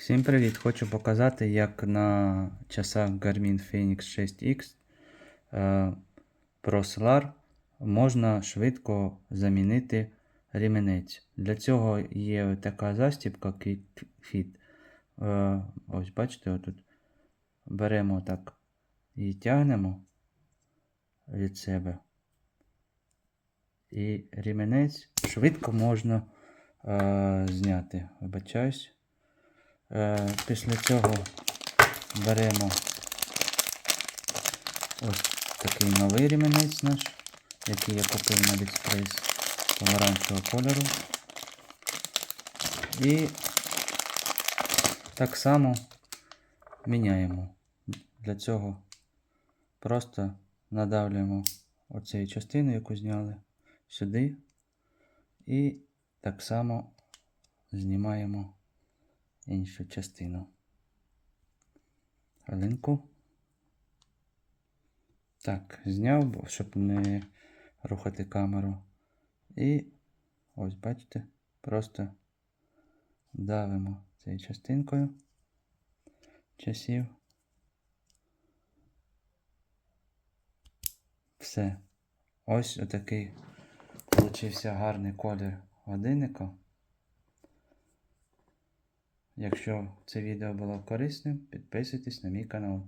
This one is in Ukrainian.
Всім привіт! Хочу показати, як на часах Garmin Phoenix 6X е, Pro Solar можна швидко замінити ремінець. Для цього є така застібка Quick Fit. Е, ось бачите, отут беремо так і тягнемо від себе. І ремінець швидко можна е, зняти. Вибачаюсь. Е, Після цього беремо ось такий новий ремінець наш, який я купив на Aliexpress помаранчевого кольору. І так само міняємо. Для цього просто надавлюємо оцею частину, яку зняли, сюди. І так само знімаємо іншу частину. Хвилинку. Так, зняв, щоб не рухати камеру. І ось бачите, просто давимо цією частинкою часів. Все. Ось отакий получився гарний колір годинника. Якщо це відео було корисним, підписуйтесь на мій канал.